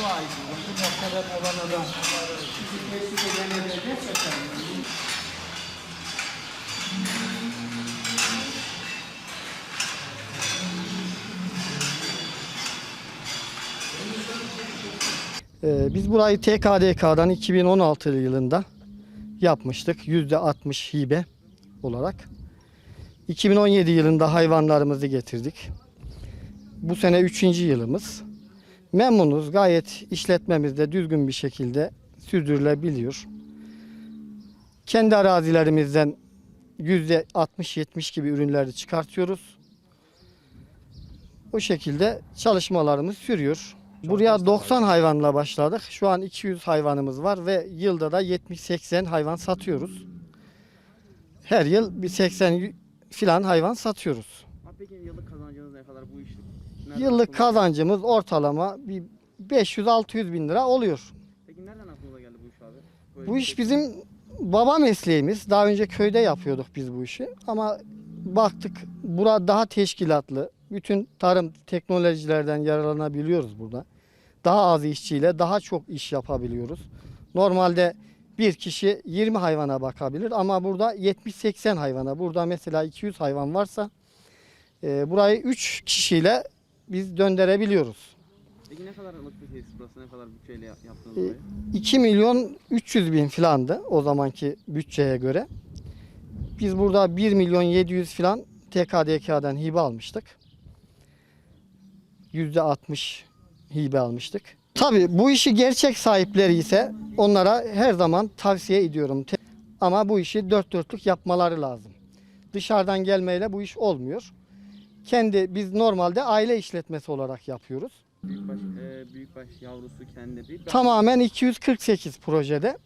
dua ediyorum. Bu sebep olan adam. Bizi teşvik edenlerden gerçekten. Ee, biz burayı TKDK'dan 2016 yılında yapmıştık. %60 hibe olarak. 2017 yılında hayvanlarımızı getirdik. Bu sene 3. yılımız. Memnunuz. Gayet işletmemiz de düzgün bir şekilde sürdürülebiliyor. Kendi arazilerimizden %60-70 gibi ürünleri çıkartıyoruz. O şekilde çalışmalarımız sürüyor. Buraya 90 hayvanla başladık. Şu an 200 hayvanımız var ve yılda da 70-80 hayvan satıyoruz. Her yıl bir 80 filan hayvan satıyoruz. Peki yıllık kazancınız ne kadar bu işi? Nereden Yıllık aklına- kazancımız ortalama bir 500-600 bin lira oluyor. Peki nereden aklınıza geldi bu iş abi? Böyle Bu bir iş şey- bizim baba mesleğimiz. Daha önce köyde yapıyorduk biz bu işi. Ama baktık bura daha teşkilatlı. Bütün tarım teknolojilerden yararlanabiliyoruz burada. Daha az işçiyle daha çok iş yapabiliyoruz. Normalde bir kişi 20 hayvana bakabilir ama burada 70-80 hayvana. Burada mesela 200 hayvan varsa e, burayı 3 kişiyle biz döndürebiliyoruz. Peki ne kadarlık bir tesis burası? Ne kadar bütçeyle yap- yaptınız Ee, burayı? 2 milyon 300 bin filandı o zamanki bütçeye göre. Biz burada 1 milyon 700 filan TKDK'dan hibe almıştık. %60 hibe almıştık. Tabii bu işi gerçek sahipleri ise onlara her zaman tavsiye ediyorum. Ama bu işi dört dörtlük yapmaları lazım. Dışarıdan gelmeyle bu iş olmuyor. Kendi biz normalde aile işletmesi olarak yapıyoruz. Büyükbaş, e, büyükbaş yavrusu kendi değil. Tamamen 248 projede.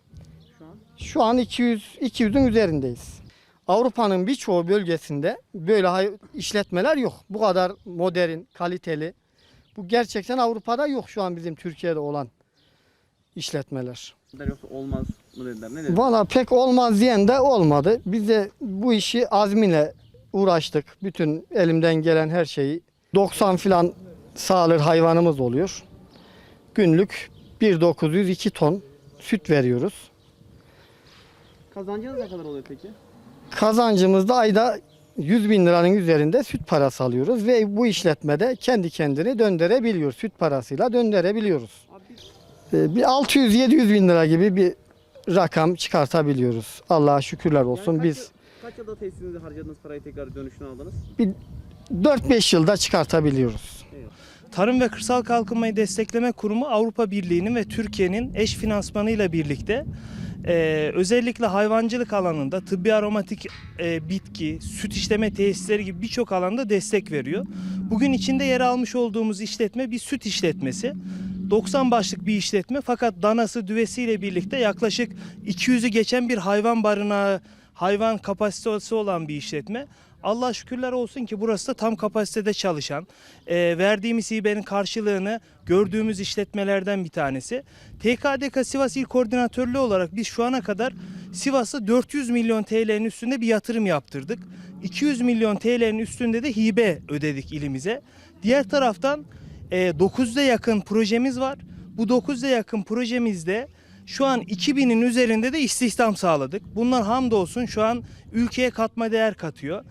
Şu an Şu an 200 200'ün üzerindeyiz. Avrupa'nın birçoğu bölgesinde böyle hay- işletmeler yok. Bu kadar modern, kaliteli. Bu gerçekten Avrupa'da yok şu an bizim Türkiye'de olan işletmeler. dediler yoksa olmaz mı dediler? Ne dediler? Valla pek olmaz diyen de olmadı. Biz de bu işi azmiyle uğraştık. Bütün elimden gelen her şeyi 90 filan sağılır hayvanımız oluyor. Günlük 1902 ton süt veriyoruz. Kazancınız ne kadar oluyor peki? Kazancımız da ayda 100 bin liranın üzerinde süt parası alıyoruz ve bu işletmede kendi kendini döndürebiliyor. Süt parasıyla döndürebiliyoruz. Ee, Bir 600-700 bin lira gibi bir rakam çıkartabiliyoruz. Allah'a şükürler olsun. Yani Biz Kaç yılda tesisinize harcadığınız parayı tekrar dönüşünü aldınız? 4-5 yılda çıkartabiliyoruz. Tarım ve Kırsal Kalkınmayı Destekleme Kurumu Avrupa Birliği'nin ve Türkiye'nin eş finansmanıyla birlikte e, özellikle hayvancılık alanında tıbbi aromatik e, bitki, süt işleme tesisleri gibi birçok alanda destek veriyor. Bugün içinde yer almış olduğumuz işletme bir süt işletmesi. 90 başlık bir işletme fakat danası düvesiyle birlikte yaklaşık 200'ü geçen bir hayvan barınağı, hayvan kapasitesi olan bir işletme. Allah şükürler olsun ki burası da tam kapasitede çalışan, e, verdiğimiz hibenin karşılığını gördüğümüz işletmelerden bir tanesi. TKDK Sivas İl Koordinatörlüğü olarak biz şu ana kadar Sivas'a 400 milyon TL'nin üstünde bir yatırım yaptırdık. 200 milyon TL'nin üstünde de hibe ödedik ilimize. Diğer taraftan e, 9'da yakın projemiz var. Bu 9'da yakın projemizde şu an 2000'in üzerinde de istihdam sağladık. Bunlar hamdolsun şu an ülkeye katma değer katıyor.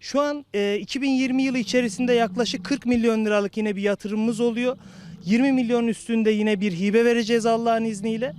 Şu an e, 2020 yılı içerisinde yaklaşık 40 milyon liralık yine bir yatırımımız oluyor. 20 milyon üstünde yine bir hibe vereceğiz Allah'ın izniyle.